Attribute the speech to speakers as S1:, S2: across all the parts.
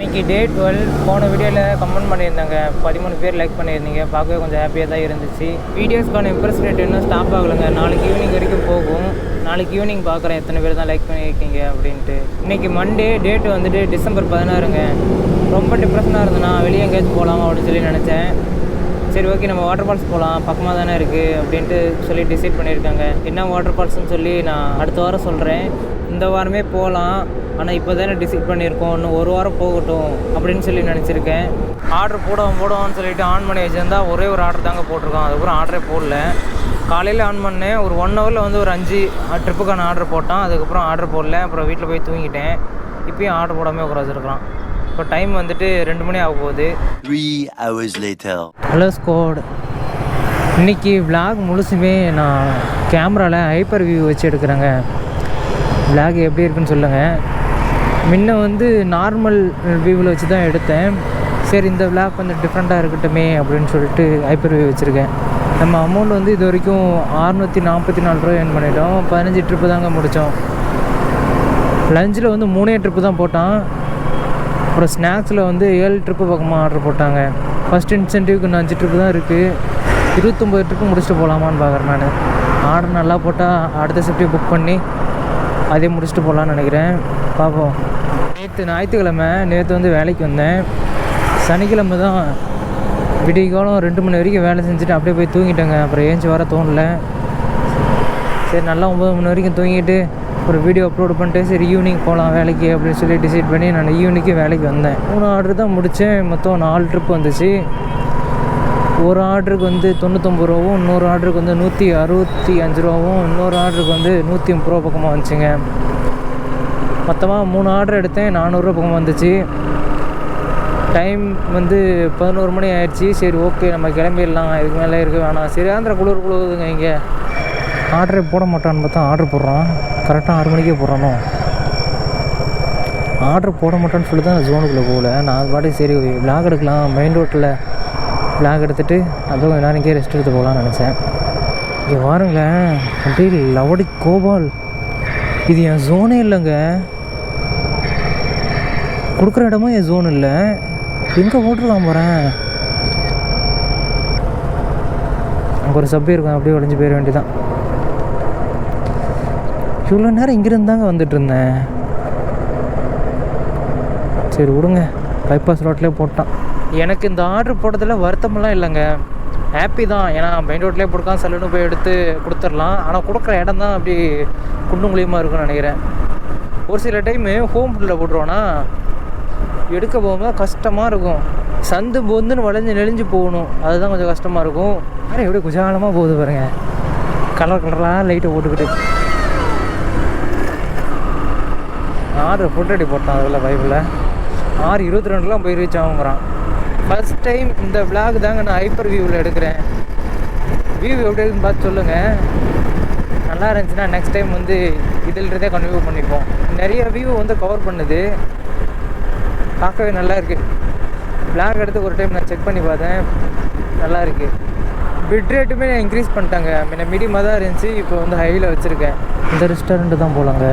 S1: இன்றைக்கி டே டுவெல் போன வீடியோவில் கமெண்ட் பண்ணியிருந்தாங்க. பதிமூணு பேர் லைக் பண்ணியிருந்தீங்க. பார்க்கவே கொஞ்சம் ஹாப்பியாக தான் இருந்துச்சு. வீடியோஸ்க்கான இம்ப்ரெஸ் ரேட் இன்னும் ஸ்டாப் ஆகலைங்க. நாளைக்கு ஈவினிங் வரைக்கும் போகும். நாளைக்கு ஈவினிங் பார்க்குறேன். எத்தனை பேர் தான் லைக் பண்ணியிருக்கீங்க அப்படின்ட்டு. இன்றைக்கி மண்டே டேட் வந்துட்டு டிசம்பர் பதினாறுங்க. ரொம்ப டிப்ரெஷனாக இருந்தேன்னா வெளியே எங்கேயாச்சும் போகலாமா அப்படின்னு சொல்லி நினச்சேன். சரி ஓகே நம்ம வாட்டர் ஃபால்ஸ் போகலாம் பக்கமாக தானே இருக்குது அப்படின்ட்டு சொல்லி டிசைட் பண்ணியிருக்காங்க. என்ன வாட்டர் ஃபால்ஸ்னு சொல்லி நான் அடுத்த வாரம் சொல்கிறேன் இந்த வாரமே போகலாம் ஆனால் இப்போ தானே டிசைட் பண்ணியிருக்கோம் இன்னும் ஒரு வாரம் போகட்டும் அப்படின்னு சொல்லி நினச்சிருக்கேன். ஆர்டர் போடுவோம் போடுவோம்னு சொல்லிட்டு ஆன் பண்ணி வச்சுருந்தா ஒரே ஒரு ஆர்டர் தாங்க போட்டிருக்கோம். அதுக்கப்புறம் ஆர்டரே போடல. காலையில் ஆன் பண்ணேன். ஒரு ஒன் ஹவரில் வந்து ஒரு அஞ்சு ட்ரிப்புக்கான ஆர்டர் போட்டான். அதுக்கப்புறம் ஆர்டர் போடல. அப்புறம் வீட்டில் போய் தூங்கிட்டேன். இப்பயும் ஆர்டர் போடாமல் உட்காந்துருக்குறான் இப்போ டைம் வந்துட்டு ரெண்டு மணி ஆக போகுது. ஹலோ ஸ்கோட் இன்னைக்கு vlog முழுசுமே நான் கேமராவில் ஹைப்பர் வியூ வச்சு எடுக்கிறேங்க. Vlog எப்படி இருக்குன்னு சொல்லுங்கள் முன்ன வந்து நார்மல் வியூவில் வச்சு தான் எடுத்தேன். சரி இந்த vlog கொஞ்சம் டிஃப்ரெண்ட்டாக இருக்கட்டுமே அப்படின்னு சொல்லிட்டு ஹைப்பர் வியூ வச்சுருக்கேன். நம்ம அமௌண்ட் வந்து இது வரைக்கும் அறுநூற்றி நாற்பத்தி நாலு ரூபா ஏர்ன் பண்ணிட்டோம். பதினஞ்சு ட்ரிப்பு தாங்க முடித்தோம் லஞ்சில் வந்து மூணே ட்ரிப்பு தான் போட்டான். அப்புறம் ஸ்நாக்ஸில் வந்து ஏழு ட்ரிப்பு பக்கமாக ஆர்டர் போட்டாங்க. ஃபஸ்ட் இன்சென்டிவ்க்கு இன்னும் அஞ்சு ட்ரிப்பு தான் இருக்குது இருபத்தொம்பது ட்ரிப்பு முடிச்சுட்டு போகலாமான்னு பார்க்குறேன் நான். ஆர்டர் நல்லா போட்டால் அடுத்த ஷிஃப்ட்டே புக் பண்ணி அதே முடிச்சுட்டு போகலான்னு நினைக்கிறேன். பார்ப்போம். நேற்று ஞாயிற்றுக்கிழமை நேற்று வந்து வேலைக்கு வந்தேன். சனிக்கிழமை தான் விடிய காலம் ரெண்டு மணி வரைக்கும் வேலை செஞ்சுட்டு அப்படியே போய் தூங்கிட்டேங்க. அப்புறம் ஏஞ்சி வர தோணல. சரி நல்லா ஒம்பது மணி வரைக்கும் தூங்கிட்டு ஒரு வீடியோ அப்லோட் பண்ணிட்டு சரி ஈவினிங் போகலாம் வேலைக்கு அப்படின்னு சொல்லி டிசைட் பண்ணி நான் ஈவினிங்க்கு வேலைக்கு வந்தேன். மூணு ஆர்டர் தான் முடித்தேன் மொத்தம் நாலு ட்ரிப் வந்துச்சு. ஒரு ஆர்டருக்கு வந்து தொண்ணூத்தொம்பது ரூபாவும் இன்னொரு ஆர்டருக்கு வந்து நூற்றி அறுபத்தி அஞ்சு ரூபாவும் இன்னொரு ஆர்டருக்கு வந்து நூற்றி முப்பது ரூபா பக்கமாக வந்துச்சுங்க. மொத்தமாக மூணு ஆர்டர் எடுத்தேன் நானூறுரூவா பக்கமாக வந்துச்சு. டைம் வந்து பதினோரு மணி ஆயிடுச்சு. சரி ஓகே நம்ம கிளம்பிடலாம். இதுக்கு மேலே இருக்க வேணாம். சரி ஆந்திரா குளிர் குளிருதுங்க இங்கே. ஆர்டரே போட மாட்டான்னு பார்த்தா ஆர்டர் போடுறான். கரெக்டாக ஆறு மணிக்கே போடுறானோ. ஆர்டர் போட மாட்டேன்னு சொல்லி தான் ஜோனுக்குள்ளே போகல. நான் அது பாட்டி சரி விளாக் எடுக்கலாம். மெயின் ரோட்டில் விளாக் எடுத்துகிட்டு அதுவும் கொஞ்ச நேரம் இங்கே ரெஸ்ட் எடுத்து போகலான்னு நினச்சேன். இங்கே வாருங்களேன் அப்படியே லவடி கோபால். இது என் ஜோனே இல்லைங்க. கொடுக்குற இடமும் என் ஜோன் இல்லை. எங்கே ஓட்டுருக்கான் போகிறேன் அங்கே ஒரு சப்பே இருக்கும் அப்படியே உடஞ்சி போயிட வேண்டியதான் இவ்வளோ நேரம் இங்கிருந்து தாங்க வந்துட்டு இருந்தேன். சரி விடுங்க. பைபாஸ் ரோட்லேயே போட்டான். எனக்கு இந்த ஆர்டர் போட்டதில் வருத்தமெல்லாம் இல்லைங்க. ஹாப்பி தான். ஏன்னா மெயின் ரோட்லேயே கொடுக்காம சல்லுன்னு போய் எடுத்து கொடுத்துடலாம். ஆனால் கொடுக்குற இடம் தான் அப்படி குண்டும் குழியுமா இருக்கும்னு நினைக்கிறேன். ஒரு சில டைமு ஹோம் ஃபுட்டில் போட்டுருவோன்னா எடுக்க போகும்போது கஷ்டமாக இருக்கும். சந்து பொந்துன்னு வளைஞ்சு நெளிஞ்சு போகணும். அதுதான் கொஞ்சம் கஷ்டமாக இருக்கும். ஆனால் எப்படி குஜாலமாக போகுது பாருங்க. கலர் கலராக லைட்டை போட்டுக்கிட்டு. ஆறு ஃபுட்டடி போட்டான் அதில் பைபிளில் ஆறு இருபத்தி ரெண்டுலாம் போய் ரீச் ஆகுங்கிறான் ஃபஸ்ட் டைம் இந்த விளாக் தாங்க நான் ஹைப்பர் வியூவில் எடுக்கிறேன். வியூ எப்படி இருக்குன்னு பார்த்து சொல்லுங்கள் நல்லா இருந்துச்சுன்னா நெக்ஸ்ட் டைம் வந்து இதிலிருந்தே கன்டினியூ பண்ணிப்போம். நிறைய வியூ வந்து கவர் பண்ணுது. பார்க்கவே நல்லா இருக்குது பிளாக் எடுத்து ஒரு டைம் நான் செக் பண்ணி பார்த்தேன். நல்லா இருக்குது பிட் ரேட்டுமே இன்க்ரீஸ் பண்ணிட்டாங்க. முன்ன மீடியமாக தான் இருந்துச்சு. இப்போ வந்து ஹையில் வச்சுருக்கேன். இந்த ரெஸ்டாரண்ட்டு தான் போகலாங்க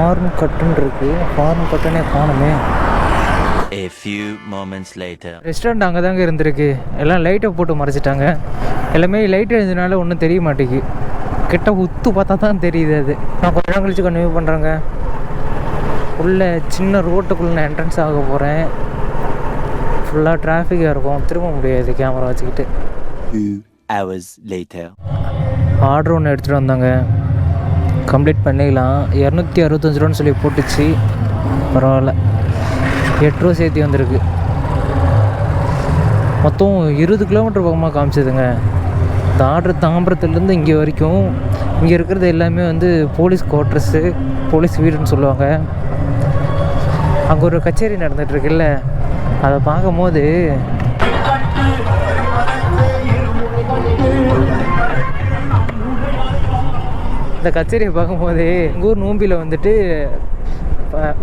S1: ஃபார்ம் கட்டுன்னு இருக்கு. ஃபார்ம் கட்டுனே காணுமே.
S2: A few moments later.
S1: Restaurant அங்கே தாங்க இருந்திருக்கு. எல்லாம் லைட்டை போட்டு மறைச்சிட்டாங்க. எல்லாமே லைட் எழுந்தனால ஒன்றும் தெரிய மாட்டேங்குது. கிட்ட உத்து பார்த்தா தான் தெரியுது அது. நான் கொஞ்ச நேரம் கழிச்சு கன்டினியூ பண்ணுறேங்க உள்ள சின்ன ரோட்டுக்குள்ள என்ட்ரன்ஸ் ஆக போகிறேன் ஃபுல்லாக டிராஃபிக்காக இருக்கும். திரும்ப முடியாது கேமரா வச்சுக்கிட்டு.
S2: Hours later.
S1: ஆர்டர் ஒன்று எடுத்துகிட்டு வந்தாங்க. கம்ப்ளீட் பண்ணிக்கலாம் இரநூத்தி அறுபத்தஞ்சு ரூபான்னு சொல்லி போட்டுச்சு. பரவாயில்ல. எட்டு ரூபா சேர்த்து வந்திருக்கு. மொத்தம் இருபது கிலோமீட்டர் பக்கமாக காமிச்சதுங்க. இந்த ஆர்டர் தாம்பரத்துலேருந்து இங்கே வரைக்கும் இங்கே இருக்கிறது எல்லாமே வந்து போலீஸ் குவார்ட்டர்ஸு போலீஸ் வீடுன்னு சொல்லுவாங்க. அங்கே ஒரு கச்சேரி நடந்துகிட்ருக்குல்ல. அதை பார்க்கும்போது இந்த கச்சேரியை பார்க்கும்போது எங்கள் ஊர் நோம்பியில் வந்துட்டு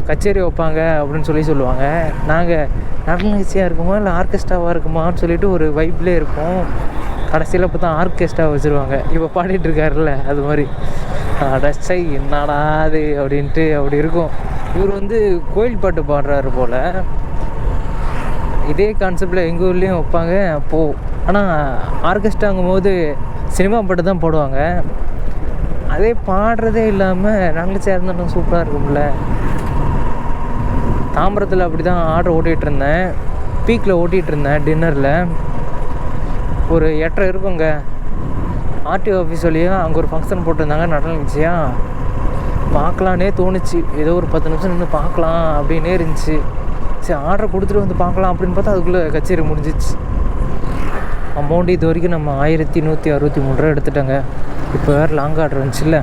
S1: கச்சேரி வைப்பாங்க அப்படின்னு சொல்லி சொல்லுவாங்க. நாங்கள் நடன நிகழ்ச்சியாக இருக்குமா இல்லை ஆர்கெஸ்ட்ராவாக இருக்குமான்னு சொல்லிட்டு ஒரு வைப்லேயே இருப்போம். கடைசியில் பார்த்தா ஆர்கெஸ்ட்ரா வச்சுருவாங்க. இப்போ பாடிட்டு இருக்காருல்ல அது மாதிரி. அடச்சை என்னடா அது அப்படின்ட்டு அப்படி இருக்கும். இவர் வந்து கோயில் பாட்டு பாடுறாரு போல். இதே கான்செப்டில் எங்கள் ஊர்லேயும் வைப்பாங்க அப்போது ஆனால் ஆர்கெஸ்ட்ராங்கும் போது சினிமா பாட்டு தான் போடுவாங்க. அதே பாடுறதே இல்லாமல் நாங்களும் சேர்ந்தோம் சூப்பராக இருக்கும்ல. தாம்பரத்தில் அப்படி தான் ஆர்டர் ஓட்டிகிட்டு இருந்தேன் பீக்கில் ஓட்டிகிட்டு இருந்தேன் டின்னரில். ஒரு எட்டரை இருக்குங்க. ஆர்டிஓ ஆஃபீஸ் வழியாக அங்கே ஒரு ஃபங்க்ஷன் போட்டிருந்தாங்க. நடந்துச்சியா பார்க்கலான்னே தோணுச்சு. ஏதோ ஒரு பத்து நிமிஷம் நின்று பார்க்கலாம் அப்படின்னே இருந்துச்சு. சரி ஆர்டர் கொடுத்துட்டு வந்து பார்க்கலாம் அப்படின்னு பார்த்தா அதுக்குள்ளே கச்சேரி முடிஞ்சிச்சு. அமௌண்ட் இது வரைக்கும் நம்ம ஆயிரத்தி நூற்றி அறுபத்தி மூணு ரூபா எடுத்துட்டோங்க. இப்போ வேறு லாங் ஆர்டர் இருந்துச்சுல்ல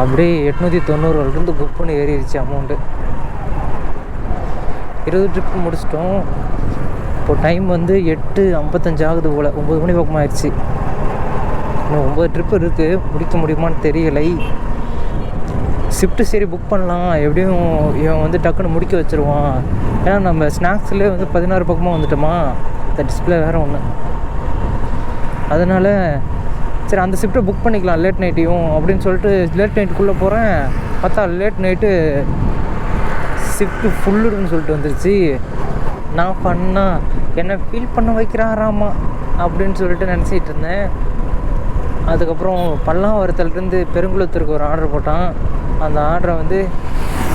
S1: அப்படியே எட்நூற்றி தொண்ணூறுலேருந்து புக் பண்ணி ஏறிடுச்சு அமௌண்ட்டு இருபது ட்ரிப் முடிச்சிட்டோம். இப்போ டைம் வந்து எட்டு ஐம்பத்தஞ்சு ஆகுது போல். ஒம்பது மணி பக்கம் ஆயிடுச்சு. இன்னும் ஒம்பது ட்ரிப் இருக்குது முடிக்க முடியுமான்னு தெரியலை. ஷிஃப்ட்டு சரி புக் பண்ணலாம். எப்படியும் இவன் வந்து டக்குன்னு முடிக்க வச்சுருவான். ஏன்னா நம்ம ஸ்நாக்ஸ்லேயே வந்து பதினாறு பக்கமாக வந்துட்டோமா. இந்த டிஸ்பிளே வேறு ஒன்று அதனால் சரி அந்த ஷிஃப்ட்டை புக் பண்ணிக்கலாம் லேட் நைட்டையும் அப்படின்னு சொல்லிட்டு லேட் நைட்டுக்குள்ளே போகிறேன் பார்த்தா லேட் நைட்டு ஷிஃப்ட்டு ஃபுல்லுன்னு சொல்லிட்டு வந்துருச்சு. நான் பண்ணால் என்னை ஃபீல் பண்ண வைக்கிறாராமா அப்படின்னு சொல்லிட்டு நினச்சிட்டு இருந்தேன். அதுக்கப்புறம் பல்லாவரத்துலேருந்து பெருங்குளத்தூருக்கு ஒரு ஆர்டர் போட்டான். அந்த ஆர்டரை வந்து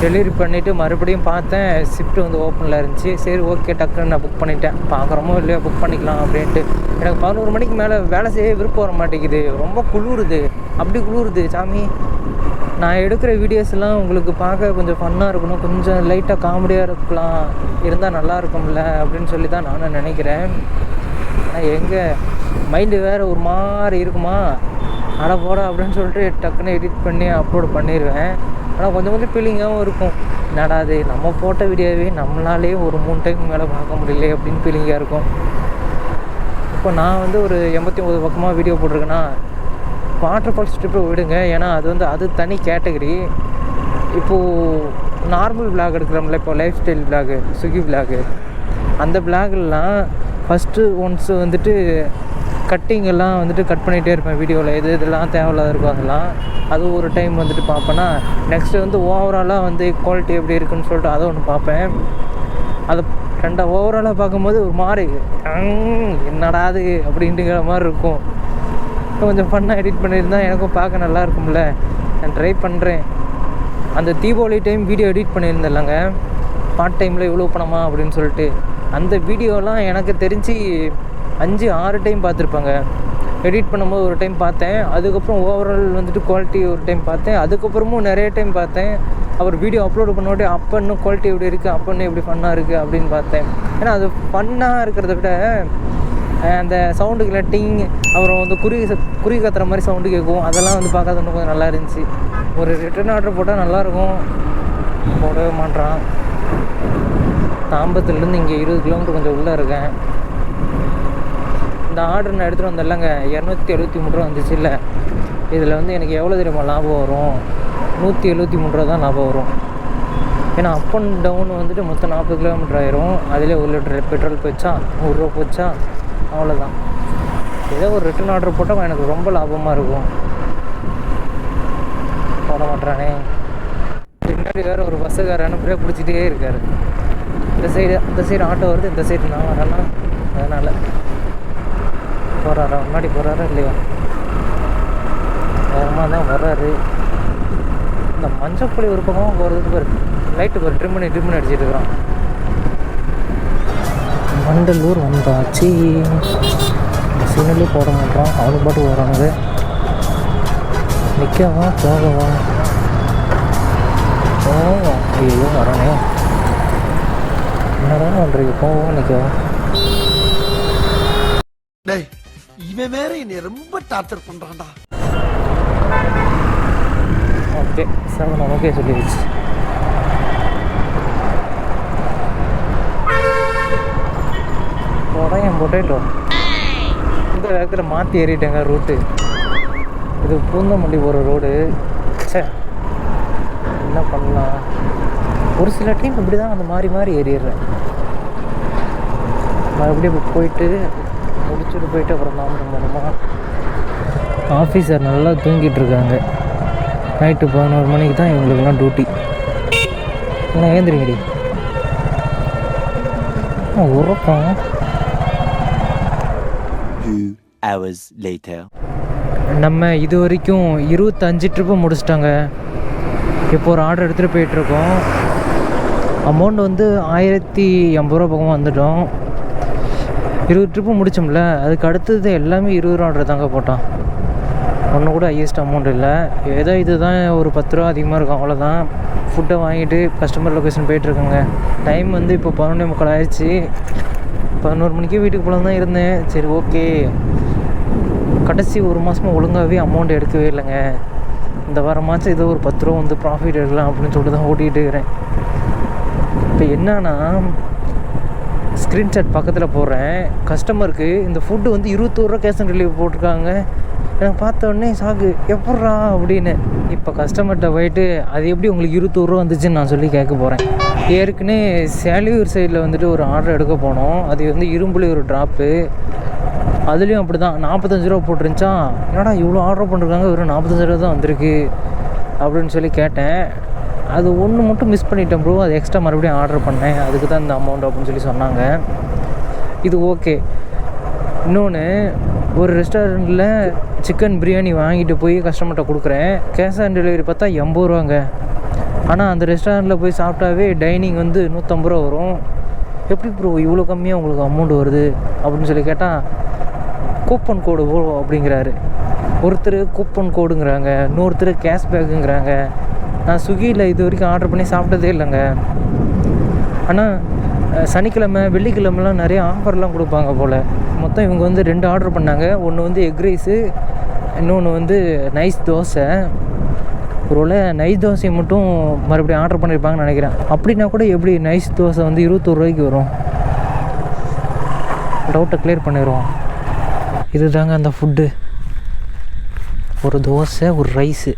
S1: டெலிவரி பண்ணிவிட்டு மறுபடியும் பார்த்தேன் ஷிஃப்ட்டு வந்து ஓப்பனில் இருந்துச்சு. சரி ஓகே டக்குன்னு நான் புக் பண்ணிட்டேன். பார்க்குறோமோ இல்லையோ புக் பண்ணிக்கலாம் அப்படின்ட்டு. எனக்கு பதினோரு மணிக்கு மேலே வேலை செய்ய விருப்பம் வர மாட்டேங்குது. ரொம்ப குளிருது. அப்படி குளிருது. சாமி நான் எடுக்கிற வீடியோஸ்லாம் உங்களுக்கு பார்க்க கொஞ்சம் ஃபன்னாக இருக்கணும். கொஞ்சம் லைட்டாக காமெடியாக இருக்கலாம். இருந்தால் நல்லா இருக்கும்ல அப்படின்னு சொல்லி தான் நானும் நினைக்கிறேன். ஆனால் எங்கே? மைண்டு வேறு ஒரு மாதிரி இருக்குமா? அட போட அப்படின்னு சொல்லிட்டு டக்குன்னு எடிட் பண்ணி அப்லோட் பண்ணிடுவேன் ஆனால் கொஞ்சம் கொஞ்சம் ஃபீலிங்காகவும் இருக்கும். என்னடா அது நம்ம போட்ட வீடியோவே நம்மளாலே ஒரு மூணு டைம் மேலே பார்க்க முடியல அப்படின்னு ஃபீலிங்காக இருக்கும். இப்போ நான் வந்து ஒரு எண்பத்தி ஒம்பது பக்கமாக வீடியோ போட்டிருக்கேன்னா வாட்டர் ஃபால்ஸ் ட்ரிப்பை விடுங்க. ஏன்னா அது வந்து அது தனி கேட்டகரி இப்போது நார்மல் விளாக் எடுக்கிறோம்ல இப்போ lifestyle vlog Suki vlog அந்த பிளாக்லாம் ஃபஸ்ட்டு ஒன்ஸ் வந்துட்டு கட்டிங் எல்லாம் வந்துட்டு கட் பண்ணிகிட்டே இருப்பேன் வீடியோவில் எது இதெல்லாம் தேவையில்லாத இருக்கும் அதெல்லாம். அது ஒரு டைம் வந்துட்டு பார்ப்பேன்னா நெக்ஸ்ட்டு வந்து ஓவராலாக வந்து குவாலிட்டி எப்படி இருக்குன்னு சொல்லிட்டு அதை ஒன்று பார்ப்பேன். அதை ரெண்டா ஓவராலாக பார்க்கும்போது ஒரு மாதிரி என்னடா அது அப்படின்ட்டுங்கிற மாதிரி இருக்கும். கொஞ்சம் ஃபன்னாக எடிட் பண்ணியிருந்தா எனக்கும் பார்க்க நல்லா இருக்கும்ல. நான் ட்ரை பண்ணுறேன் அந்த தீபாவளி டைம் வீடியோ எடிட் பண்ணியிருந்தேன்லங்க. பார்ட் டைமில் இவ்வளோ பணமா அப்படின்னு சொல்லிட்டு. அந்த வீடியோலாம் எனக்கு தெரிஞ்சு அஞ்சு ஆறு டைம் பார்த்துருப்பாங்க. எடிட் பண்ணும்போது ஒரு டைம் பார்த்தேன். அதுக்கப்புறம் ஓவரால் வந்துட்டு குவாலிட்டி ஒரு டைம் பார்த்தேன். அதுக்கப்புறமும் நிறைய டைம் பார்த்தேன். அவர் வீடியோ அப்லோடு பண்ணோடே அப்போ இன்னும் குவாலிட்டி எப்படி இருக்குது அப்போ இன்னும் எப்படி ஃபன்னாக இருக்குது அப்படின்னு பார்த்தேன். ஏன்னா அது ஃபன்னாக இருக்கிறத விட அந்த சவுண்டுக்குள்ள டிங் அப்புறம் வந்து குருவி குருவி கத்துற மாதிரி சவுண்டு கேட்கும் அதெல்லாம் வந்து பார்க்காத இன்னும் கொஞ்சம் நல்லா இருந்துச்சு. ஒரு ரிட்டர்ன் ஆர்டர் போட்டால் நல்லாயிருக்கும் போடவே மாட்டான் தாம்பத்துலேருந்து இங்கே இருபது கிலோமீட்டர் கொஞ்சம் உள்ளே இருக்கேன். இந்த ஆர்டர் நான் எடுத்துகிட்டு வந்தேன்லங்க இரநூத்தி எழுபத்தி மூணு ரூபா வந்துச்சு இல்லை இதில் வந்து எனக்கு எவ்வளோ தெரியுமா லாபம் வரும்? நூற்றி எழுபத்தி மூணு ரூபா தான் லாபம் வரும். ஏன்னா அப் அண்ட் டவுன் வந்துட்டு மொத்தம் நாற்பது கிலோமீட்டர் ஆயிரும். அதிலே ஒரு லிட்டர் பெட்ரோல் போச்சா நூறுரூவா போச்சா அவ்வளோதான் ஏதோ ஒரு ரிட்டர்ன் ஆர்டர் போட்டால் எனக்கு ரொம்ப லாபமாக இருக்கும். போட மாட்டானே பின்னாடி வேறு ஒரு பஸ்ஸுக்கார பிரேக் பிடிச்சிட்டே இருக்கார். இந்த சைடு அந்த சைடு ஆட்டோ வருது இந்த சைடு நான் வரேன்னா அதனால். போகிறாரா முன்னாடி போகிறாரா இல்லையா? வேகமாக தான் வர்றாரு. இந்த மஞ்சள் புளி ஒரு பக்கமாக போகிறதுக்கு பேர். லைட்டு பேர் ட்ரிம் பண்ணி ட்ரிம் பண்ணி அடிச்சிட்டு இருக்கிறான். மண்டலூர் வந்தாச்சு. சிக்னலே போட மாட்டான் அவனு பாட்டு வரானுங்க நிற்கவா போகவா? போவோம். ஐயோ வரானே. என்னடா பண்ணுறீங்க போவோம் நிற்கவா
S3: இவன் வேற என்னை ரொம்ப டார்ச்சர் பண்றான்டா.
S1: ஓகே செவன் ஓகே சொல்லிடுச்சு உடையன் பொட்டேட்டோ இந்த நேரத்தில் மாற்றி ஏறிட்டேங்க ரூட்டு இது பூந்தமல்லி போகிற ரோடு ச்சே என்ன பண்ணலாம் ஒரு சில டைம் இப்படி தான் அந்த மாறி மாறி ஏறிடுறேன் மறுபடியும் இப்போ போயிட்டு முடிச்சுட்டு போயிட்டு அப்புறம் தாமரம் போகணுமா ஆஃபீஸர் நல்லா தூங்கிட்டு இருக்காங்க நைட்டு பதினோரு மணிக்கு தான் இவங்களுக்கெல்லாம் டியூட்டி ஏன்னா ஏந்திரிங்கடி. உறக்கம்?
S2: Two hours later.
S1: நம்ம இது வரைக்கும் இருபத்தஞ்சு ட்ரிப்பு முடிச்சிட்டாங்க. இப்போ ஒரு ஆர்டர் எடுத்துகிட்டு போயிட்டுருக்கோம். அமௌண்ட் வந்து ஆயிரத்தி எண்பது ரூபா பக்கமாக வந்துட்டோம். இருபது ட்ரிப்பு முடிச்சோம்ல. அதுக்கு அடுத்தது எல்லாமே இருபது ரூபா ஆர்டர் தாங்க போட்டான் ஒன்று கூட ஹையஸ்ட் அமௌண்ட் இல்லை. ஏதோ இதுதான் ஒரு பத்து ரூபா அதிகமாக இருக்கும் அவ்வளோதான் ஃபுட்டை வாங்கிட்டு கஸ்டமர் லொக்கேஷன் போயிட்டுருக்கோங்க டைம் வந்து இப்போ பதினொன்றே முக்கால் ஆயிடுச்சு. பதினோரு மணிக்கு வீட்டுக்கு போகலாம் தான் இருந்தேன். சரி ஓகே கடைசி ஒரு மாதமாக ஒழுங்காகவே அமௌண்ட் எடுக்கவே இல்லைங்க. இந்த வாரமாச்சும் ஏதோ ஒரு பத்து ரூபா வந்து ப்ராஃபிட் எடுக்கலாம் அப்படின்னு சொல்லிட்டு தான் ஓட்டிகிட்டு இருக்கிறேன். இப்போ என்னன்னா ஸ்க்ரீன்ஷாட் பக்கத்தில் போடுறேன். கஸ்டமருக்கு இந்த ஃபுட்டு வந்து இருபத்தோருவா கேஷ் ஆன் டெலிவரி போட்டிருக்காங்க. எனக்கு பார்த்த உடனே சாக்கு எப்பட்றா? அப்படின்னு. இப்போ கஸ்டமர்கிட்ட போயிட்டு அது எப்படி உங்களுக்கு இருபத்தோரு ரூபா வந்துச்சுன்னு நான் சொல்லி கேட்க போகிறேன் ஏற்கனவே சேலியூர் சைடில் வந்துட்டு ஒரு ஆர்டர் எடுக்க போனோம். அது வந்து இரும்புலி ஒரு ட்ராப்பு அதுலேயும் அப்படி தான் நாற்பத்தஞ்சு ரூபா போட்டிருந்துச்சா? என்னடா இவ்வளோ ஆர்டர் பண்ணிருக்காங்க? வெறும் நாற்பத்தஞ்சு ரூபா தான் வந்திருக்கு. அப்படின்னு சொல்லி கேட்டேன். அது ஒன்று மட்டும் மிஸ் பண்ணிட்டேன் ப்ரோ அது எக்ஸ்ட்ரா மறுபடியும் ஆர்டர் பண்ணேன். அதுக்கு தான் இந்த அமௌண்ட் அப்படின்னு சொல்லி சொன்னாங்க. இது ஓகே இன்னொன்று ஒரு ரெஸ்டாரண்ட்டில் சிக்கன் பிரியாணி வாங்கிட்டு போய் கஸ்டமர்கிட்ட கொடுக்குறேன். கேஷ் ஆன் டெலிவரி பார்த்தா எண்பது ரூபாங்க. ஆனால் அந்த ரெஸ்டாரண்ட்டில் போய் சாப்பிட்டாவே டைனிங் வந்து நூற்றம்பது ரூபா வரும். எப்படி ப்ரோ இவ்வளோ கம்மியாக உங்களுக்கு அமௌண்ட் வருது? அப்படின்னு சொல்லி கேட்டால் கூப்பன் கோடு போ அப்படிங்கிறாரு. ஒருத்தர் கூப்பன் கோடுங்கிறாங்க இன்னொருத்தர் கேஷ்பேக்குங்கிறாங்க நான் ஸ்விக்கியில் இது வரைக்கும் ஆர்டர் பண்ணி சாப்பிட்டதே இல்லைங்க. ஆனால் சனிக்கிழமை வெள்ளிக்கிழமெல்லாம் நிறைய ஆஃபர்லாம் கொடுப்பாங்க போல். மொத்தம் இவங்க வந்து ரெண்டு ஆர்டர் பண்ணாங்க. ஒன்று வந்து எக் ரைஸு இன்னொன்று வந்து நைஸ் தோசை. ஒருவேளை நைஸ் தோசையை மட்டும் மறுபடியும் ஆர்டர் பண்ணியிருப்பாங்கன்னு நினைக்கிறேன். அப்படின்னா கூட எப்படி நைஸ் தோசை வந்து இருபத்தோரு ரூபாய்க்கு வரும்? டவுட்டை கிளியர் பண்ணிடுவோம். இதுதாங்க அந்த ஃபுட்டு ஒரு தோசை ஒரு ரைஸு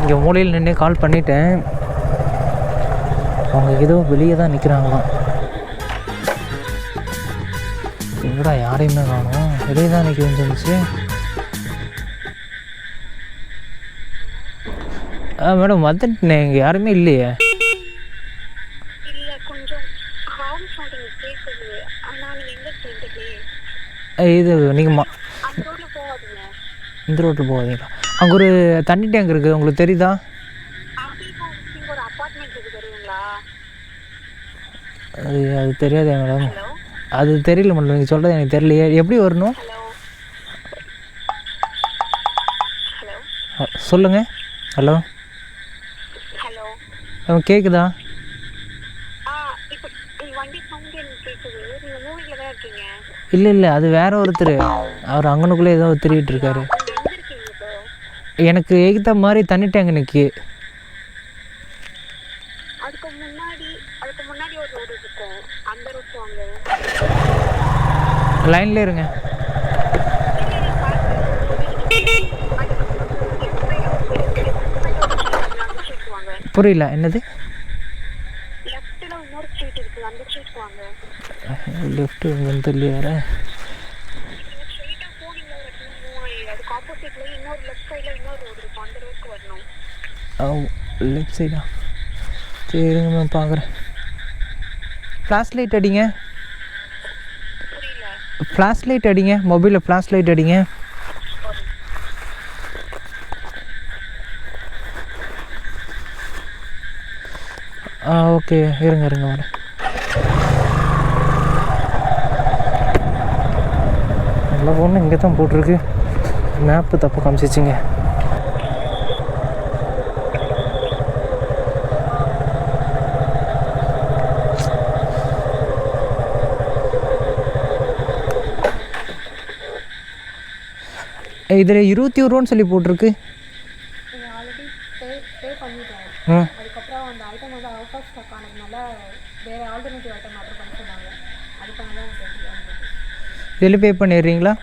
S1: இங்கே மூலையில் நின்று கால் பண்ணிட்டேன். அவங்க ஏதோ வெளியே தான் நிற்கிறாங்களாம் எங்கடா யாரையுமே காணும்? வெளியே தான் நிற்க இருந்துச்சு ஆ மேடம் வந்துட்டேன் இங்கே யாருமே இல்லையே. இது நீங்கள் மா இந்த ரோட்டில் போகாதீங்களா அங்கே ஒரு தண்ணி டேங்க் இருக்குது உங்களுக்கு தெரியுதா? அது அது தெரியாதே மேடம். அது தெரியல மேடம் நீங்கள் சொல்கிறது எனக்கு தெரியலையே. எப்படி வரணும்?
S4: ஹலோ
S1: சொல்லுங்க. ஹலோ
S4: ஹலோ
S1: கேட்குதா இல்லை இல்லை அது வேற ஒருத்தர். அவர் அங்கனுக்குள்ளே ஏதோ திரிகிட்டு இருக்காரு. எனக்கு எகித்த மாதிரி தண்ணி டேங்க் நிற்கி
S4: அதுக்கு முன்னாடி அதுக்கு முன்னாடி ஒரு ரோடு இருக்கும் அந்த ரோட் வாங்க
S1: லைன்லேயே இருங்க
S4: வாங்க
S1: புரியல என்னது
S4: லெஃப்ட்ல இன்னொரு ஸ்ட்ரீட் இருக்கு அந்த ஸ்ட்ரீட் வாங்க
S1: லெஃப்ட்டு இங்கே தெரியல வேறு
S4: நீங்க ஸ்ட்ரைட்டா போனீங்க ஒரு இடத்துல மூவ் லைன்ல இருங்க. புரியல என்னது? லெஃப்ட் வந்து இல்லையாரு
S1: லெஃப்ட் சைடா சரிங்க மேம் பார்க்குறேன் ஃப்ளாஷ் லைட் அடிங்க. ஃப்ளாஷ் லைட் அடிங்க மொபைலில் ஃப்ளாஷ் லைட் அடிங்க. ஆ ஓகே இருங்க இருங்க வரேன் நல்ல ஃபோன் இங்கே தான் போட்டிருக்கு. மேப்பு தப்பு காமிச்சிச்சிங்க. இதில் இருபத்தி ஒரு ரூபான்னு சொல்லி போட்டிருக்கு. ஆ. இதில் பே பண்ணிடுறீங்களா?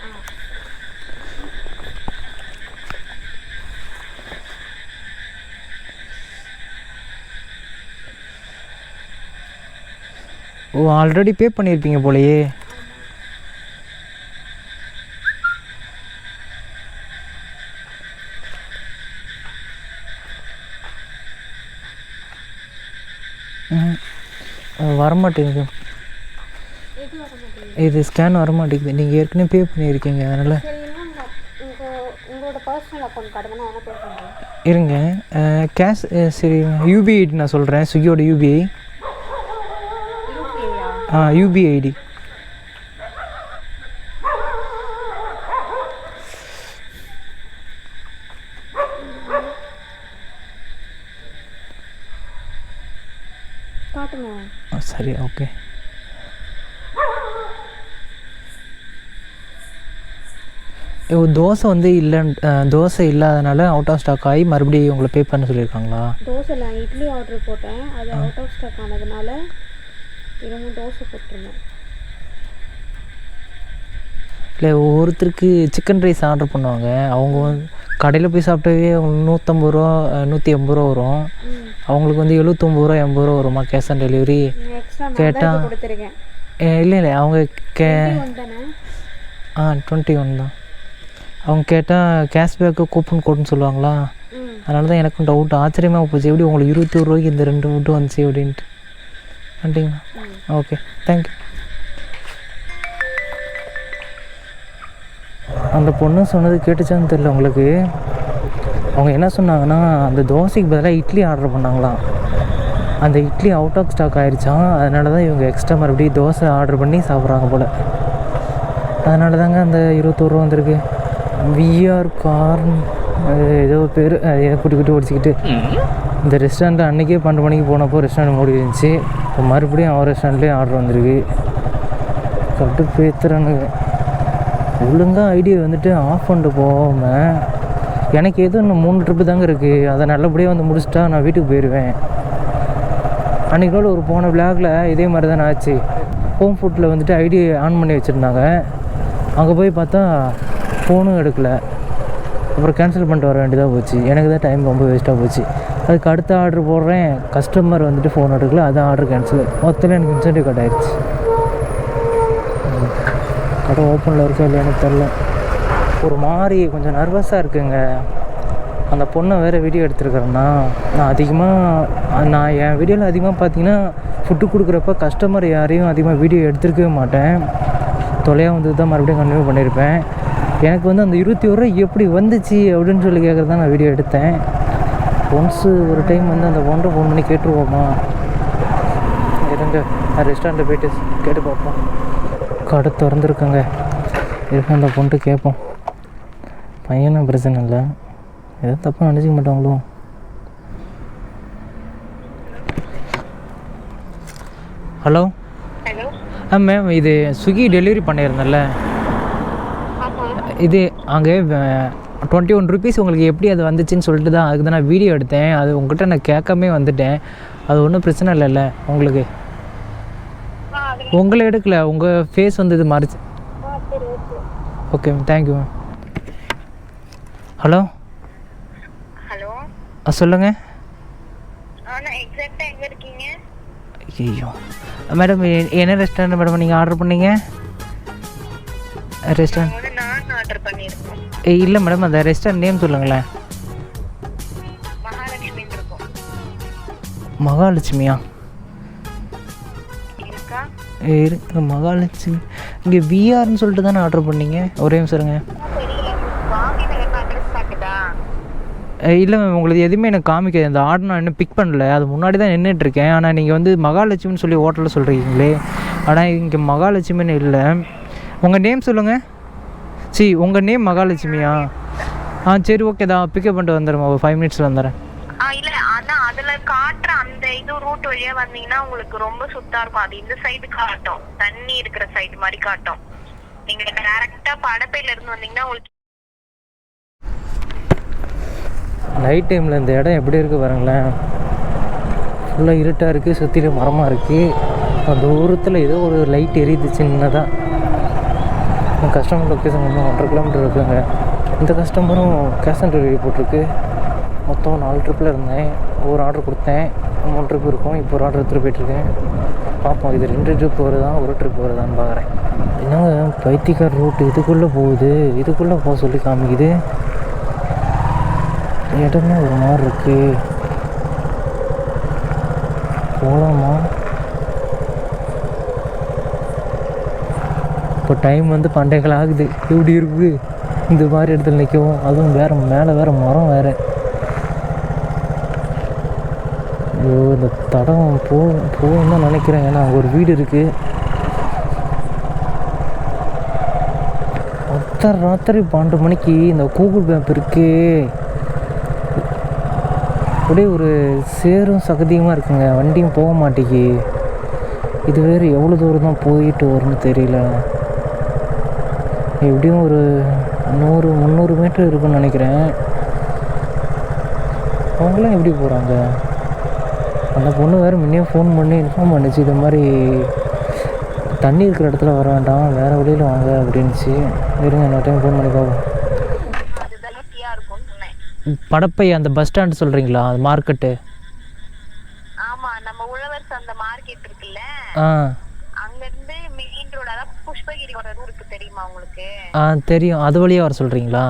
S1: ஓ ஆல்ரெடி பே பண்ணியிருப்பீங்க போலயே ம். அது வரமாட்டேங்குது.
S4: வர மாட்டேங்குது
S1: இது ஸ்கேன் வரமாட்டேங்குது. நீங்கள் ஏற்கனவே பே பண்ணியிருக்கீங்க அதனால். இருங்க. கேஷ் சரி யூபிஐ ஐடி நான் சொல்கிறேன் ஸ்விக்கியோட யூபிஐ ஆ யூபிஐ ஐடி
S4: காட்டுங்க
S1: ஆ, சரி ஓகே ஓ தோசை வந்து இல்லைன்னு தோசை இல்லாதனால அவுட் ஆஃப் ஸ்டாக் ஆகி மறுபடியும் உங்களை பே பண்ண சொல்லியிருக்காங்களா?
S4: தோசை நான் இட்லி ஆர்டர் போட்டேன். அது அவுட் ஆஃப் ஸ்டாக் ஆனதுனால இன்னமும் தோசை போட்டுருந்தேன்.
S1: இல்லை ஒவ்வொருத்தருக்கு சிக்கன் ரைஸ் ஆர்டர் பண்ணுவாங்க. அவங்க வந்து கடையில் போய் சாப்பிட்டவே நூற்றம்பது ரூபா நூற்றி எண்பது ரூபா வரும். அவங்களுக்கு வந்து எழுபத்தொம்பது ரூபா எண்பது ரூபா வருமா கேஷ் ஆன் டெலிவரி
S4: எக்ஸ்ட்ரா நான்
S1: கேட்டா-
S4: தான் இப்போ கொடுத்துருக்கேன்.
S1: இல்லை இல்லை அவங்க கே ஆ டுவெண்ட்டி ஒன் தான். அவங்க கேட்டால் கேஷ்பேக்கு கூப்பன் கோடுன்னு சொல்லுவாங்களா? அதனால தான் எனக்கும் டவுட் ஆச்சரியமாக போச்சு. எப்படி உங்களுக்கு இருபத்தி ஒரு ரூபாய்க்கு இந்த ரெண்டு ஃபுட்டு வந்துச்சு அப்படின்ட்டு. வந்துட்டிங்களா ஓகே தேங்க்யூ அந்த பொண்ணு சொன்னது கேட்டுச்சான்னு தெரியல உங்களுக்கு. அவங்க என்ன சொன்னாங்கன்னா அந்த தோசைக்கு பதிலாக இட்லி ஆர்டர் பண்ணாங்களாம். அந்த இட்லி அவுட் ஆஃப் ஸ்டாக் ஆயிடுச்சாம் அதனால தான் இவங்க எக்ஸ்ட்ரா மறுபடியும் தோசை ஆர்டர் பண்ணி சாப்பிட்றாங்க போல். அதனால தாங்க அந்த இருபத்தோரு ரூபா வந்திருக்கு. விஆர் கார் ஏதோ பேர் ஏதோ குட்டி குட்டி ஓடிச்சிக்கிட்டு. இந்த ரெஸ்டாரண்ட்டில் அன்றைக்கே பன்னெண்டு மணிக்கு போனப்போ ரெஸ்டாரண்ட் மூடி இருந்துச்சு. இப்போ மறுபடியும் அவன் ரெஸ்டாரண்ட்லேயே ஆர்டர் வந்திருக்கு. கட்டு பேத்துறானுங்க ஒழுங்காக ஐடியா வந்துட்டு ஆஃப் பண்ணிட்டு போகாமல் எனக்கு எதுவும் இன்னும் மூணு ட்ரிப்பு தாங்க இருக்குது அதை நல்லபடியாக வந்து முடிச்சுட்டா நான் வீட்டுக்கு போயிடுவேன் அன்றைக்கி நாள் ஒரு போன விளாகில் இதே மாதிரி தான் ஆச்சு ஹோம் ஃபுட்டில் வந்துட்டு ஐடி ஆன் பண்ணி வச்சுருந்தாங்க. அங்கே போய் பார்த்தா ஃபோனும் எடுக்கலை. அப்புறம் கேன்சல் பண்ணிட்டு வர வேண்டியதாக போச்சு. எனக்கு தான் டைம் ரொம்ப வேஸ்ட்டாக போச்சு. அதுக்கு அடுத்த ஆர்டர் போடுறேன். கஸ்டமர் வந்துட்டு ஃபோன் எடுக்கல. அதான் ஆர்டர் கேன்சல் மொத்தத்தில் எனக்கு இன்சென்டிவ் கட் ஆயிடுச்சு கடை ஓப்பனில் இருக்கா எனக்கு தெரில ஒரு மாதிரி கொஞ்சம் நர்வஸாக இருக்குங்க. அந்த பொண்ணை வேறு வீடியோ எடுத்துருக்குறேன்னா நான் அதிகமாக நான் என் வீடியோவில் அதிகமாக பார்த்தீங்கன்னா ஃபுட்டு கொடுக்குறப்ப கஸ்டமர் யாரையும் அதிகமாக வீடியோ எடுத்துருக்கவே மாட்டேன். தொலையாக வந்து தான் மறுபடியும் கண்டினியூ பண்ணியிருப்பேன் எனக்கு வந்து அந்த இருபத்தி ஒரு ரூபா எப்படி வந்துச்சு அப்படின்னு சொல்லி கேட்குறது தான் நான் வீடியோ எடுத்தேன். ஒன்ஸு ஒரு டைம் வந்து அந்த ஒன்றை ஃபோன் பண்ணி கேட்டுருவோமா? இருங்க நான் ரெஸ்டாரண்ட்டில் போயிட்டு கேட்டு பார்ப்போம். கடை திறந்துருக்கங்க. இருக்க அந்த பொண்ணுட்டு கேட்போம். பையனும் பிரச்சனை இல்லை. எதுவும் தப்பாக நினச்சிக்க மாட்டாங்களோ? ஹலோ? ஆ மேம் இது ஸ்விக்கி டெலிவரி பண்ணியிருந்தேன்ல. இது அங்கே டுவெண்ட்டி ஒன் ருபீஸ் உங்களுக்கு எப்படி அது வந்துச்சுன்னு சொல்லிட்டு தான் அதுக்கு தான் நான் வீடியோ எடுத்தேன். அது உங்கள்கிட்ட நான் கேட்காமே வந்துட்டேன். அது ஒன்றும் பிரச்சனை இல்லைல்ல உங்களுக்கு? உங்களை எடுக்கல உங்கள் ஃபேஸ் வந்து இது மாறிச்சு.
S4: Okay
S1: ma'am thank you ma'am hello?
S4: Hello?
S1: ஆ
S4: இருக்கீங்க?
S1: ஐயோ. மேடம் என்ன ரெஸ்டாரண்ட் மேடம் நீங்கள் ஆர்டர் பண்ணீங்க? ரெஸ்டாரண்ட் இல்லை மேடம் அந்த ரெஸ்டாரண்ட் நேம் சொல்லுங்களேன். மகாலட்சுமியா?
S4: இருக்கா?
S1: இருக்கு மகாலட்சுமி. இங்கே விஆர்னு சொல்லிட்டு தானே ஆர்டர் பண்ணீங்க? ஒரே நிமிஷம் இருங்க
S4: தெரியல வாங்கி நகர் அட்ரஸ் காட்டுதா
S1: இல்லை மேம் உங்களுக்கு எதுவுமே எனக்கு காமிக்காது. அந்த ஆர்டர் நான் இன்னும் பிக் பண்ணல. அது முன்னாடி தான் நின்றுட்டு இருக்கேன் ஆனால் நீங்கள் வந்து மகாலட்சுமின்னு சொல்லி ஹோட்டலில் சொல்கிறீங்களே ஆனால் இங்கே மகாலட்சுமின்னு இல்லை. உங்கள் நேம் சொல்லுங்கள் சி உங்கள் நேம் மகாலட்சுமியா? ஆ சரி ஓகே தான். பிக்கப் பண்ணிட்டு வந்துடுறேன் ஒரு ஃபைவ் மினிட்ஸில் வந்துடுறேன்.
S4: ஆ இல்ல ஆனா காட்டுற அந்த இது ரூட் வழியா வந்தீங்கன்னா உங்களுக்கு ரொம்ப சுத்தா இருக்கும். அது இந்த சைடு காட்டும். தண்ணி இருக்கிற சைடு மாதிரி காட்டும். நீங்க டைரக்டா படப்பையில இருந்து வந்தீங்கன்னா உங்களுக்கு
S1: நைட் டைமில் இந்த இடம் எப்படி இருக்குது பாருங்களேன். ஃபுல்லாக இருட்டாக இருக்குது சுற்றிலும் மரமாக இருக்குது அந்த தூரத்தில் ஏதோ ஒரு லைட் எரியுது சின்னதாக கஸ்டமர் லொக்கேஷன் இன்னும் ஒன்றரை கிலோமீட்டர் இருக்குங்க. இந்த கஸ்டமரும் கேஷ் ஆன் டெலிவரி போட்டிருக்கு. மொத்தம் நாலு ட்ரிப்பில் இருந்தேன். ஒரு ஆர்டர் கொடுத்தேன். மூணு ட்ரிப் இருக்கும். இப்போ ஒரு ஆர்டர் எடுத்துகிட்டு போயிட்டுருக்கேன். பார்ப்போம் இது ரெண்டு ட்ரிப் வருதா ஒரு ட்ரிப் வருதான்னு பார்க்குறேன். என்னங்க பைத்தியக்கார் ரூட் இதுக்குள்ளே போகுது. இதுக்குள்ளே போக சொல்லி காமிக்குது. இடமே ஒரு மாதிரி இருக்கு. போகலாமா இப்போ டைம் வந்து பண்டைகள் ஆகுது. எப்படி இருக்குது? இந்த மாதிரி இடத்துல நிற்கவும். அதுவும் வேறு மேலே வேறு மரம் வேறு. ஐயோ இந்த தடம் போ போகும் தான் நினைக்கிறேன். ஏன்னா அங்கே ஒரு வீடு இருக்குது அத்தனை ராத்திரி பன்னெண்டு மணிக்கு இந்த கூகுள் மேப் இருக்குது அப்படியே ஒரு சேரும் சகதியுமாக இருக்குங்க. வண்டியும் போக மாட்டேங்கி இது வேறு எவ்வளோ தூரம் தான் போயிட்டு வரும்னு தெரியல. எப்படியும் ஒரு நூறு முந்நூறு மீட்டர் இருக்குன்னு நினைக்கிறேன். அவங்களாம் எப்படி போகிறாங்க அந்த பொண்ணு வேறு முன்னே ஃபோன் பண்ணி இன்ஃபார்ம் பண்ணுச்சு. இது மாதிரி தண்ணி இருக்கிற இடத்துல வர வேண்டாம் வேறு வழியில் வாங்க அப்படின்னுச்சு. இருங்க இன்னொரு டைம் ஃபோன் பண்ணி பார்ப்போம்
S4: அதுதான் ஈஸியா இருக்கும்னு சொன்னேன்
S1: படப்பை அந்த பஸ் ஸ்டாண்டு சொல்கிறீங்களா அது மார்க்கெட்டு
S4: ஆமா நம்ம உழவர் சந்தை மார்க்கெட் இருக்குல்ல?
S1: ஆ.
S4: அங்க இருந்து மெயின் ரோடு அதாவது புஷ்பகிரி வர இருக்கு தெரியுமா உங்களுக்கு?
S1: ஆ தெரியும். அது வழியாக வர சொல்கிறீங்களா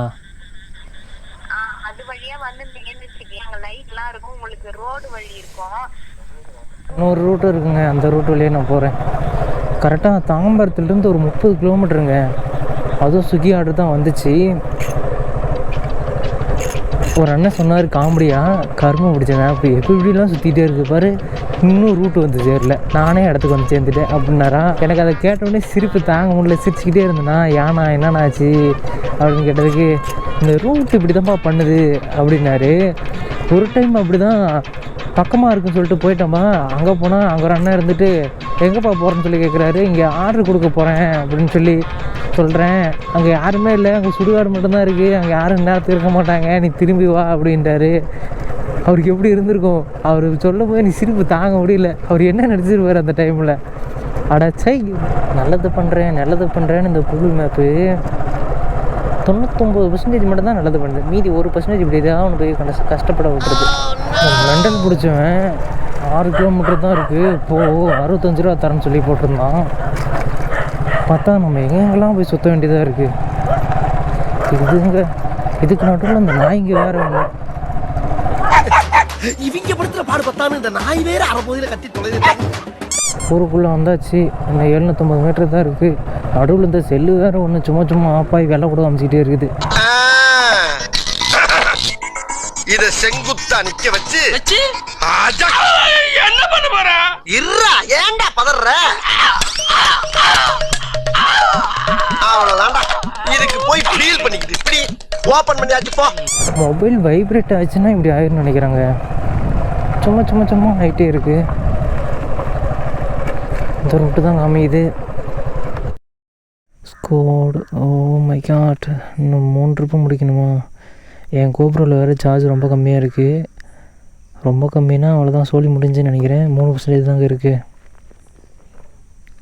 S4: ஆ, அது வழியா வந்துருந்தீங்கன்னு வச்சுக்கோங்க அங்க லைட் எல்லாம் இருக்கும். உங்களுக்கு ரோடு வழி இருக்கும்.
S1: இன்னொரு ரூட்டு இருக்குங்க. அந்த ரூட் வழியே நான் போகிறேன் கரெக்டாக தாம்பரத்துலேருந்து ஒரு முப்பது கிலோமீட்டருங்க அதுவும் ஸ்விக்கி ஆர்டர் தான் வந்துச்சு. ஒரு அண்ணன் சொன்னார் காமெடியா? கருமம் பிடிச்சேன் இப்போ எப்படி இப்படிலாம் சுற்றிட்டே இருக்கு. பாரு இன்னும் ரூட் வந்து சேரல. நானே இடத்துக்கு வந்து சேர்ந்துட்டேன் அப்படின்னாரா? எனக்கு அதை கேட்டவுடனே சிரிப்பு தாங்க முடியல. சிரிச்சுக்கிட்டே இருந்தேனா யானா என்னண்ணா ஆச்சு அப்படின்னு கேட்டதுக்கு இந்த ரூட் இப்படி தான்ப்பா பண்ணுது. அப்படின்னாரு. ஒரு டைம் அப்படி தான் பக்கமாக இருக்குன்னு சொல்லிட்டு போயிட்டோம்மா. அங்கே போனால் அங்கே ஒரு அண்ணன் இருந்துட்டு எங்கேப்பா போகிறேன்னு சொல்லி கேட்குறாரு இங்கே ஆர்டர் கொடுக்க போகிறேன் அப்படின்னு சொல்லி சொல்கிறேன் அங்கே யாருமே இல்லை. அங்கே சுடுகாடு மட்டும்தான் இருக்குது அங்கே யாரும் நேரத்துக்கு இருக்க மாட்டாங்க. நீ திரும்பி வா அப்படின்ட்டாரு. அவருக்கு எப்படி இருந்திருக்கும்? அவர் சொல்லும் போது நீ சிரிப்பு தாங்க முடியல. அவர் என்ன நடிச்சிருப்பார் அந்த டைமில் அடச்சை நல்லது பண்ணுறேன் நல்லது பண்ணுறேன்னு இந்த கூகுள் மேப்பு தொண்ணூத்தொம்பது பர்சன்டேஜ் மட்டும் தான் நல்லது பண்ணுது. மீதி ஒரு பர்சன்டேஜ் இப்படி தான் ஒன்று போய் கஷ்ட கஷ்டப்பட விட்டுருது. லண்டன் பிடிச்சவன் ஆறு கிலோமீட்டர் தான் இருக்குது இப்போது அறுபத்தஞ்சு ரூபா தரேன்னு சொல்லி போட்டிருந்தான். பார்த்தா நம்ம எங்கெங்கெல்லாம் போய் சுற்ற வேண்டியதாக இருக்குது இதுங்க இதுக்கு நடுவில் இந்த நாய்ங்க வேறு ஒன்று
S3: இவங்க படுத்துற பாடு பத்தான்னு இந்த நாய் வேற அரைப்பகுதியில கத்தி தொலைது
S1: ஊருக்குள்ளே வந்தாச்சு. இந்த எழுநூற்றம்பது மீட்டர் தான் இருக்குது நடுவில் இந்த செல்லு வேறு ஒன்று சும்மா சும்மா ஆப்பாய் வெள்ளை கூட அமைச்சிக்கிட்டே இருக்குது.
S3: இத செங்குத்தா நிக்க வச்சு என்ன பண்ண போற? இருடா ஏன்டா பதற அவ்வளவுதான்டா. இதுக்கு போய் ஃபீல் பண்ணிக்கிட்டு இப்படி ஓபன் பண்ணியாச்சு போ.
S1: மொபைல் வைப்ரேட் ஆச்சுன்னா இப்படி ஆயிரும் நினைக்கிறாங்க. சும்மா சும்மா சும்மா ஆகிட்டே இருக்கு. இந்த ரூட்டு தான் அமையுது. ஸ்கோடு ஓ மை காட் இன்னும் மூணு ட்ரிப்பு முடிக்கணுமா? என் கோபுரில் வேறு சார்ஜ் ரொம்ப கம்மியாக இருக்குது ரொம்ப கம்மினா அவ்வளோதான் சோழி முடிஞ்சுன்னு நினைக்கிறேன். மூணு பர்சன்டேஜ் தாங்க இருக்குது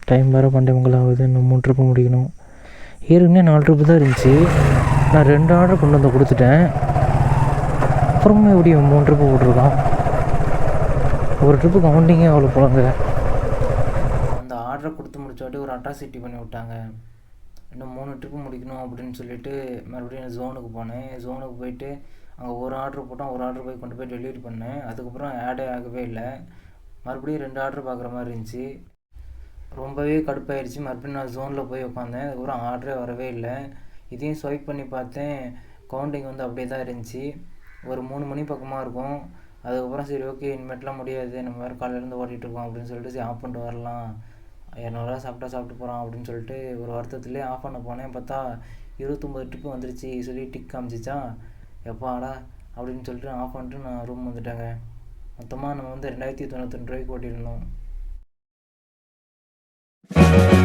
S1: டைம் வேறு பண்டை ஆகுது இன்னும் மூணு ட்ரிப்பு முடிக்கணும். ஏற்கனவே நாலு ட்ரிப்பு தான் இருந்துச்சு. நான் ரெண்டு ஆர்டர் கொண்டு வந்து கொடுத்துட்டேன். அப்புறமா எப்படி மூணு ட்ரிப்பு போட்டிருக்கான். ஒரு ட்ரிப்பு கவுண்டிங்கே அவ்வளோ போலங்க அந்த ஆர்டரை கொடுத்து முடிச்சாட்டி ஒரு அட்ராசிட்டி பண்ணி விட்டாங்க. இன்னும் மூணு ட்ரிப்பு முடிக்கணும் அப்படின்னு சொல்லிட்டு மறுபடியும் ஜோனுக்கு போனேன். ஜோனுக்கு போயிட்டு அங்கே ஒரு ஆர்டர் போட்டால் ஒரு ஆர்டர் போய் கொண்டு போய் டெலிவரி பண்ணேன். அதுக்கப்புறம் ஆடே ஆகவே இல்லை. மறுபடியும் ரெண்டு ஆர்டர் பார்க்குற மாதிரி இருந்துச்சு. ரொம்பவே கடுப்பாயிருச்சு. மறுபடியும் நான் ஜோனில் போய் உட்காந்தேன் அதுக்கப்புறம் ஆர்டரே வரவே இல்லை. இதையும் ஸ்வைப் பண்ணி பார்த்தேன். கவுண்டிங் வந்து அப்படியே தான் இருந்துச்சு. ஒரு மூணு மணி பக்கமாக இருக்கும். அதுக்கப்புறம் சரி ஓகே இனிமேட்லாம் முடியாது. நம்ம வேறு காலையிலேருந்து ஓட்டிகிட்டு இருக்கோம் அப்படின்னு சொல்லிட்டு சரி ஆஃப் பண்ணிட்டு வரலாம். இரநூறுவா சாப்பிட்டா சாப்பிட்டு போகிறோம் அப்படின்னு சொல்லிட்டு ஒரு வருத்தத்துலேயே ஆஃப் பண்ண போனேன். பார்த்தா இருபத்தொம்பது ட்ரிப்பு வந்துருச்சு. சொல்லி டிக் காமிச்சிச்சா? எப்பாடா? அப்படின்னு சொல்லிட்டு ஆஃப் பண்ணிட்டு நான் ரூம் வந்துட்டேங்க. மொத்தமாக நம்ம வந்து ரெண்டாயிரத்தி தொண்ணூத்தொன்று ரூபாய்க்கு ஓட்டியிருந்தோம். Thank you.